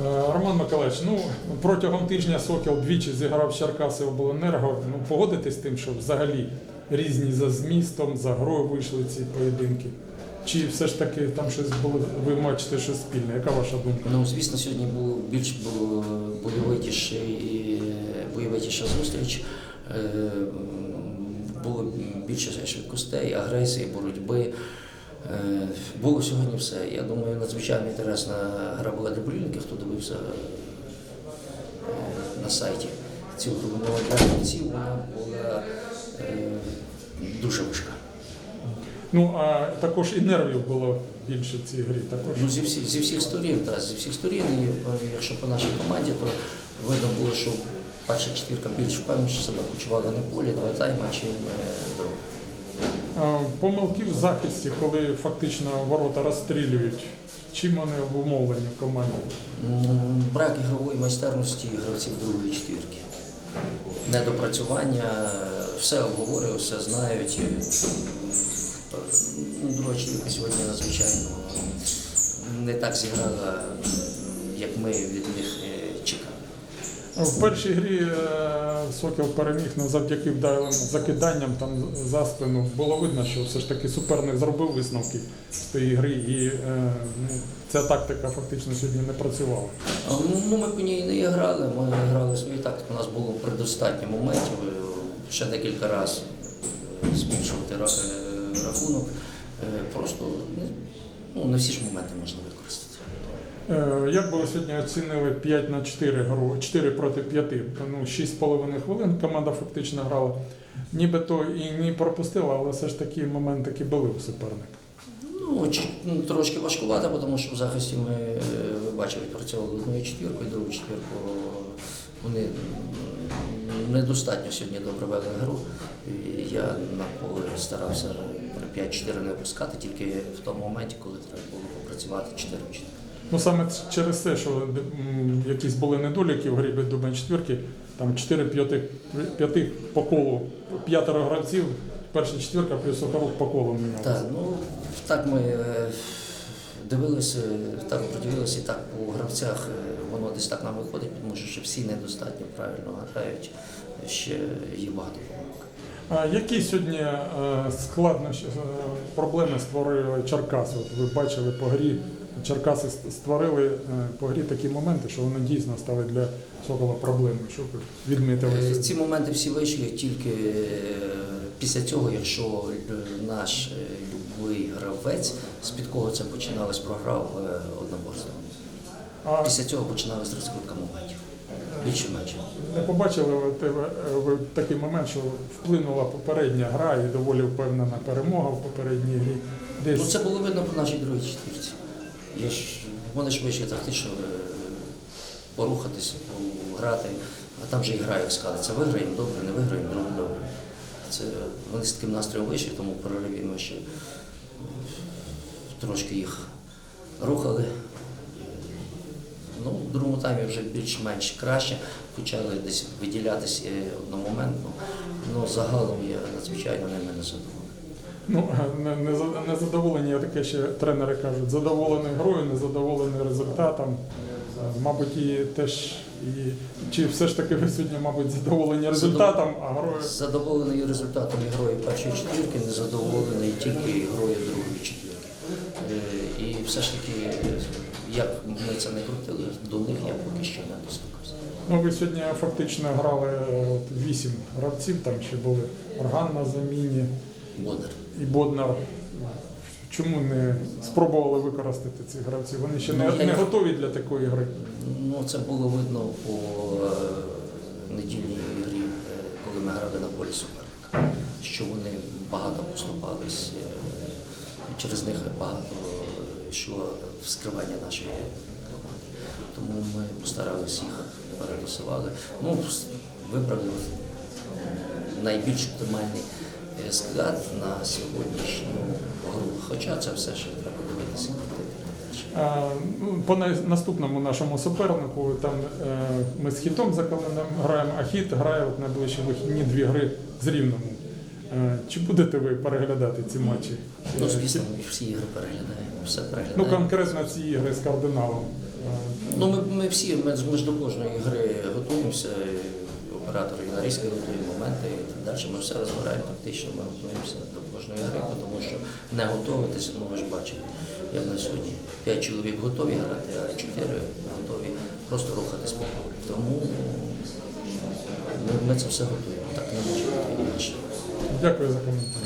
Е, Роман Миколаївич, ну протягом тижня Сокіл двічі зіграв Черкаси обленерго. Ну погодитесь з тим, що взагалі різні за змістом, за грою вийшли ці поєдинки. Чи все ж таки там щось було, ви бачите щось спільне? Яка ваша думка? Ну, звісно, сьогодні був більш бойовитіша зустріч. Е, Було більше швидкостей, агресії, боротьби. Е, Було сьогодні все. Я думаю, надзвичайно інтересна гра була для болівників, хто дивився е, на сайті цю гру. Ну, вона була е, дуже важка. Ну а також і нервів було більше в цій грі. Також Ну, зі, всіх, зі всіх сторін, так, зі всіх сторін. І якщо по нашій команді, то видно було, що перша четвірка більш впевненіше себе почувала на полі, два тайма, чим е, друга. А, помилки в захисті, коли фактично ворота розстрілюють. Чим вони обумовлені в команді? Брак ігрової майстерності гравців другої четвірки. Недопрацювання, все обговорюють, все знають. Е, ну, Друга четвірка сьогодні надзвичайно не так зіграла, як ми від них е. В першій грі е, Сокіл переміг ну, завдяки вдалим закиданням там за спину. Було видно, що все ж таки суперник зробив висновки з тієї гри, і е, ну, ця тактика фактично сьогодні не працювала. Ну, ми по ній не грали, ми грали свої тактики. У нас було предостатньо моментів, е, ще декілька разів збільшувати рахунок. Просто ну, не всі ж моменти. Е, Як би ви сьогодні оцінили 5 на 4 гру, 4 проти 5, ну 6,5 хвилин команда фактично грала. Нібито і не пропустила, але все ж таки моменти були у суперника. Ну, ну, трошки важкувато, тому що в захисті ми, е, ви бачили, відпрацьовували одною четвіркою, другу четвірку. Вони недостатньо сьогодні добре вели гру. І я на поле старався 5-4 не опускати, тільки в тому моменті, коли треба було попрацювати 4 4 Ну саме через те, що якісь були недоліки в грі Дубен четвірки, там 4 п'ятих п'ятих по колу, п'ятеро гравців, перша четвірка плюс Сухорук по колу мінялися. Так, ну так ми е, дивилися, так подивилися, і так по гравцях е, воно десь так нам виходить, тому що всі недостатньо правильно грають, ще є багато помилок. А які сьогодні е, складнощі, е, проблеми створили Черкаси? От ви бачили по грі, Черкаси створили е, по грі такі моменти, що вони дійсно стали для Сокола проблемою. Що ви відмітили? Ці моменти всі вийшли тільки після цього, якщо наш любий гравець, з-під кого це починалось, програв одноборство. Після цього починалась розкрутка моментів. Більше менше. не побачили ви, те- ви такий момент, що вплинула попередня гра і доволі впевнена перемога в попередній грі. Десь Ну це було видно по нашій другій четвірці. Вони ж вийшли тактично е, порухатись, грати, а там же і гра, як сказали, це виграємо добре, не виграємо, друге добре. Це вони з таким настроєм вийшли, тому ми ще е, трошки їх рухали. Ну, в другому таймі вже більш-менш краще, почали десь виділятися одномоментно. Ну, загалом я надзвичайно ними не задоволений. Ну, не, не, за- не задоволені, таке ще тренери кажуть, задоволені грою, не задоволені результатом. Е, Мабуть, і теж і чи все ж таки ви сьогодні, мабуть, задоволені результатом, а грою. Задоволений результатом ігрою першої четвірки, не задоволений тільки ігрою другої четвірки. Е, І все ж таки, е, як ми це не крутили, до них я поки що не достукався. Ну, ви сьогодні фактично грали от, вісім гравців, там ще були Орган на заміні Бодар. і Боднар. Чому не спробували використати цих гравців? Вони ще не, Ну, не готові для такої гри. Ну, це було видно по е, недільній грі, е, коли ми грали на полі суперника, що вони багато поступались, е, через них багато йшло вскривання нашої команди. Тому ми постаралися їх перелісували. Ну, вибрали найбільш оптимальний е, склад на сьогоднішню гру. Хоча це все ще треба дивитися. Ну, По наступному нашому супернику там е, ми з хітом за Калином граємо, а хіт грає от найближчі вихідні дві гри з рівному. Чи будете ви переглядати ці матчі? Ну, звісно, ми всі ігри переглядаємо, все Ну, конкретно ці ігри з кардиналом. Ну, ми, ми всі, ми, ми ж до кожної гри готуємося, і оператори і нарізки готують моменти і так далі. Ми все розбираємо тактично, ми готуємося до кожної гри, тому що не готуватися, ну ви ж бачите, як на сьогодні. П'ять чоловік готові грати, а чотири готові просто рухатись по полю. Тому ми, ми це все готуємо. Так не може бути інакше. Дякую за коментар.